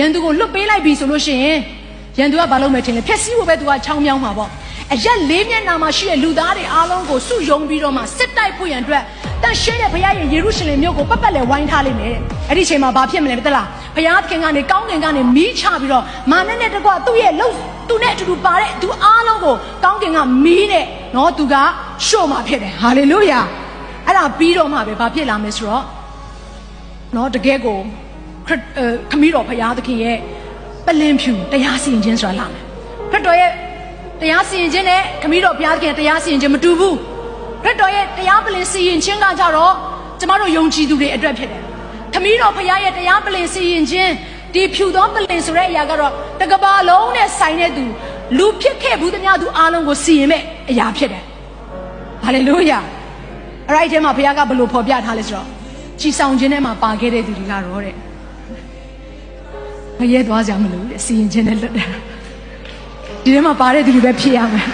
ရန်သူကိုလွတ်ပေးလိုက်ပြီဆိုလို့ရှိရင်ရန်သူကဘာလုပ်မယ်ထင်လဲဖျက်ဆီးဖို့ပဲသူကချောင်းမြောင်းမှာပေါ့အရက်လေးမျက်နှာမှာရှိတဲ့လူသားတွေအားလုံးကိုစုယုံပြီးတော့မှစစ်တိုက်ဖို့ရန်အတွက်တန်ရှင်းတဲ့ဘုရားရဲ့ယေရုရှလင်မြို့ကိုပတ်ပတ်လဲဝိုင်းထားလိမ့်မယ်အဲ့ဒီအချိန်မှာဘာဖြစ်မလဲမသိလားဘုရားသခင်ကနေကောင်းကင်ကနေမီးချပြီးတော့မာနဲ့နဲ့တကွသူ့ရဲ့လှုပ်သူနဲ့အတူတူပါတဲ့သူအားလုံးကိုကောင်းကင်ကမီးနဲ့နော်သူကရှို့မှာဖြစ်တယ်ဟာလေလုယာအဲ့ဒါပြီးတော့မှပဲဘာဖြစ်လာမလဲဆိုတော့နော်တကယ်ကို ခရစ်အဲခမီးတော်ဖရာသခင်ရဲ့ပလင်ဖြူတရားစီရင်ခြင်းဆိုတာလာမယ်ခရစ်တော်ရဲ့တရားစီရင်ခြင်းနဲ့ခမီးတော်ဖရာသခင်တရားစီရင်ခြင်းမတူဘူးခရစ်တော်ရဲ့တရားပလင်စီရင်ခြင်းကကြတော့ကျမတို့ယုံကြည်သူတွေအတွက်ဖြစ်တယ်ခမီးတော်ဖရာရဲ့တရားပလင်စီရင်ခြင်းဒီဖြူသောပလင်ဆိုတဲ့အရာကတော့တကဘာလုံးနဲ့ဆိုင်တဲ့သူလူဖြစ်ခဲ့ဘူးသမျှသူအားလုံးကိုစီရင်မဲ့အရာဖြစ်တယ်ဟာလေလုယာအဲ့ဒီအထဲမှာဘုရားကဘယ်လိုဖော်ပြထားလဲဆိုတော့ချီဆောင်ခြင်းထဲမှာပါခဲ့တဲ့သူတွေကတော့တဲ့ မရဲသွားကြမလို့တဲ့စီရင်ခြင်းနဲ့လွတ်တယ်ဒီထဲမှာပါတဲ့သူတွေပဲဖြစ်ရမယ်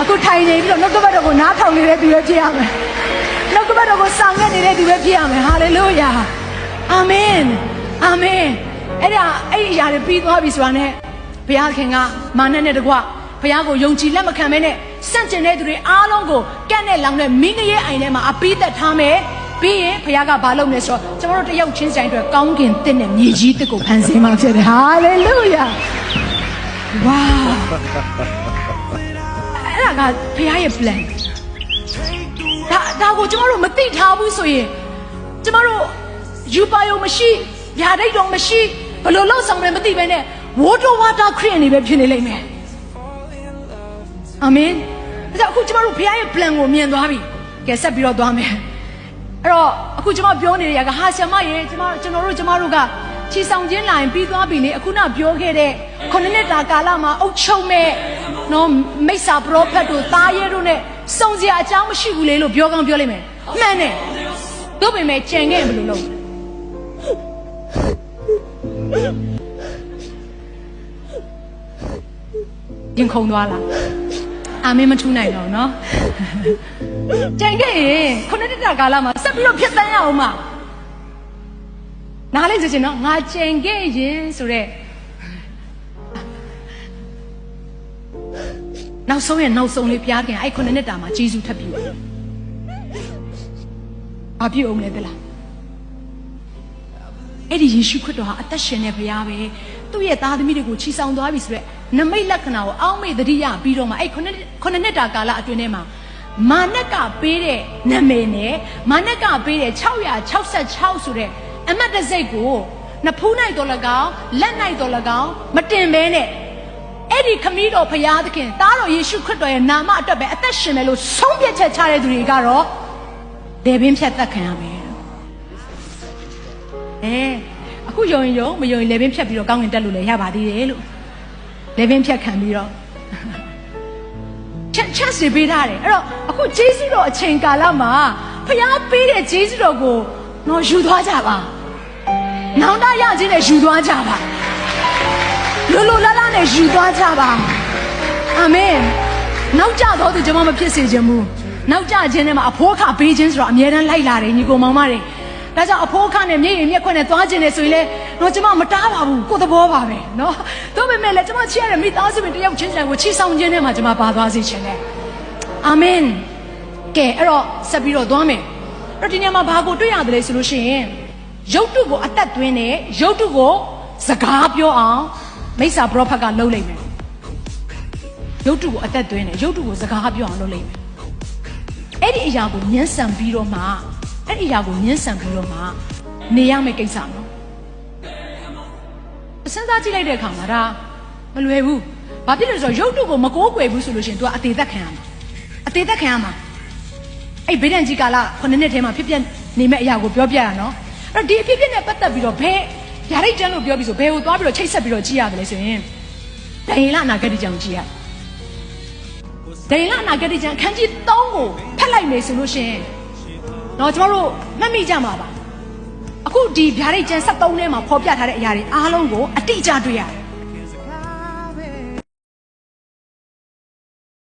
အခုထိုင်နေပြီးတော့နှုတ်ကပတ်တော်ကိုနားထောင်နေတဲ့သူပဲဖြစ်ရမယ်နှုတ်ကပတ်တော်ကိုဆောင်ခဲ့နေတဲ့သူပဲဖြစ်ရမယ်ဟာလေလုယာအာမင်အာမင်အဲ့ဒါအဲ့ဒီအရာတွေပြီးသွားပြီဆိုတာနဲ့ဘုရားခင်ကမာနနဲ့တကွဘုရားကိုယုံကြည်လက်မခံမဲနဲ့စန့်ကျင်တဲ့သူတွေအားလုံးကိုကန့်နဲ့လောင်တဲ့မင်းငရဲအိမ်ထဲမှာအပိသက်ထားမယ် ပြီးရင်ဘုရားကဘာလုပ်မလဲဆိုတော့ကျွန်တော်တို့တယောက်ချင်းဆိုင်အတွက်ကောင်းကင်တစ်နဲ့မြေကြီးတစ်ကိုဖန်ဆင်းมาဖြစ်တယ်ဟာလေလုယာဝါအဲ့ဒါကဘုရားရဲ့ plan ဒါဒါကိုကျွန်တော်တို့မသိထားဘူးဆိုရင်ကျွန်တော်တို့ယူပါယုံမရှိဗျာဒိတ်တော်မရှိဘယ်လိုလုပ်ဆောင်လဲမသိဘဲနဲ့ water water ခရစ်နေပဲဖြစ်နေလိမ့်မယ်အာမင်ဒါကြောင့်အခုကျွန်တော်တို့ဘုရားရဲ့ plan ကိုမြင်သွားပြီကဲဆက်ပြီးတော့သွားမယ် အဲ့တော့အခုကျွန်မပြောနေတဲ့ຢာကဟာဆ iam မရေကျွန်မကျွန်တော်တို့ကျွန်မတို့ကချီဆောင်ခြင်းလာရင်ပြီးသွားပြီလေအခုနပြောခဲ့တဲ့ခုနှစ်နှစ်တာကာလမှာအုတ်ချုံမဲ့နော်မိစ္ဆာပရောဖက်တို့သားရဲတို့နဲ့စုံစရာအကြောင်းမရှိဘူးလေလို့ပြောကောင်းပြောလိမ့်မယ်မှန်တယ်တို့ပေမဲ့ကြံခဲ့ရင်ဘယ်လိုလုပ်လဲရင်ခုန်သွားလား အာမင်းမထူးနိုင်တော့နော်ကြိုင်ခဲ့ရင်ခုနှစ်နှစ်တာကာလမှာဆက်ပြီးတော့ဖြစ်တမ်းရအောင်မနားလဲကြချင်နော်ငါကြိုင်ခဲ့ရင်ဆိုတော့နောက်ဆုံးရဲ့နောက်ဆုံးလေးပြားခင်အဲ့ခုနှစ်နှစ်တာမှာဂျေစုထပ်ပြုတ်ဘာပြုတ်အောင်လဲတလားအဲ့ဒီယေရှုခရစ်တော်ဟာအသက်ရှင်တဲ့ဘုရားပဲသူ့ရဲ့သားသမီးတွေကိုချီဆောင်သွားပြီဆိုတော့ နမိတ်လက္ခဏာကိုအောက်မေ့သတိရပြီးတော့မှအဲ့ခုနှစ်ခုနှစ်နှစ်တာကာလအတွင်းထဲမှာမာနက်ကပေးတဲ့နာမည်နဲ့မာနက်ကပေးတဲ့666ဆိုတဲ့အမတ်တစိတ်ကိုနဖူးနိုင်တော်၎င်းလက်နိုင်တော်၎င်းမတင်ဘဲနဲ့အဲ့ဒီခမည်းတော်ဖရာသခင်သားတော်ယေရှုခရစ်တော်ရဲ့နာမအတွက်ပဲအသက်ရှင်မယ်လို့ဆုံးဖြတ်ချက်ချတဲ့သူတွေကတော့ဒေဘင်းဖြတ်သက်ခံရမယ်အဲအခုယုံရင်ယုံမယုံရင်လေဘင်းဖြတ်ပြီးတော့ကောင်းကင်တက်လို့လည်းရပါသေးတယ်လို့ လေဘင်းဖြတ်ခံပြီးတော့ချက်ချက်စီပေးထားတယ်အဲ့တော့အခုဂျေဇုတော်အချိန်ကာလမှာဖရာပေးတဲ့ဂျေဇုတော်ကိုတော့ယူသွားကြပါနောင်တရခြင်းနဲ့ယူသွားကြပါလွတ်လွတ်လပ်လပ်နဲ့ယူသွားကြပါအာမင်နောက်ကြတော့သူကျွန်မမဖြစ်စေချင်ဘူးနောက်ကြခြင်းနဲ့မှာအဖိုးအခပေးခြင်းဆိုတော့အမြဲတမ်းလိုက်လာတယ်ညီကိုမောင်မတွေ ဒါကြောင့်အဖိုးခနဲ့မြေကြီးမြက်ခွနဲ့သွားကျင်နေဆိုရင်လေတော့ကျမမတားပါဘူးကိုယ်သဘောပါပဲနော်ဒါပေမဲ့လည်းကျမချစ်ရတဲ့မိသားစုတွေတယောက်ချင်းဆိုင်ကိုချီဆောင်ခြင်းနဲ့မှကျမပါသွားစေချင်တယ်အာမင်ကဲအဲ့တော့ဆက်ပြီးတော့သွားမယ်အဲ့ဒီညမှာဘာကိုတွေ့ရတယ်လဲဆိုလို့ရှိရင်ရုပ်တုကိုအသက်သွင်းတယ်ရုပ်တုကိုစကားပြောအောင်မိစ္ဆာပရောဖက်ကလှုပ်လိုက်မယ်ရုပ်တုကိုအသက်သွင်းတယ်ရုပ်တုကိုစကားပြောအောင်လှုပ်လိုက်မယ်အဲ့ဒီအရာကိုမျက်စံပြီးတော့မှ အဲ့ဒီအရာကိုညှင်းဆန်ပြီးတော့မှနေရမယ့်ကိစ္စနော်စဉ်းစားကြည့်လိုက်တဲ့အခါမှာဒါမလွယ်ဘူးဘာဖြစ်လို့လဲဆိုတော့ရုပ်တုကိုမကိုးကွယ်ဘူးဆိုလို့ရှိရင် तू အသေးသက်ခံရမှာအသေးသက်ခံရမှာအဲ့ဗေဒန်ကြီးကာလခုနှစ်နှစ်ထဲမှာဖြစ်ပြနေမဲ့အရာကိုပြောပြရနော်အဲ့တော့ဒီအဖြစ်ဖြစ်နဲ့ပတ်သက်ပြီးတော့ဘယ်ယာရိတ်ကျမ်းလို့ပြောပြီးဆိုဘယ်ကိုသွားပြီးတော့ချိတ်ဆက်ပြီးတော့ကြည့်ရတယ်လဲဆိုရင်ဒိန်လအနာဂတ်ကြောင့်ကြည့်ရဒိန်လအနာဂတ်ကြောင့်ခန်းကြီး3ကိုဖက်လိုက်မယ်ဆိုလို့ရှိရင် တော့ကျွန်တော်တို့မှတ်မိကြမှာပါအခုဒီဗျာဒိတ်ကျမ်း73ထဲမှာဖော်ပြထားတဲ့အရာတွေအားလုံးကိုအတိအကျတွေ့ရတယ်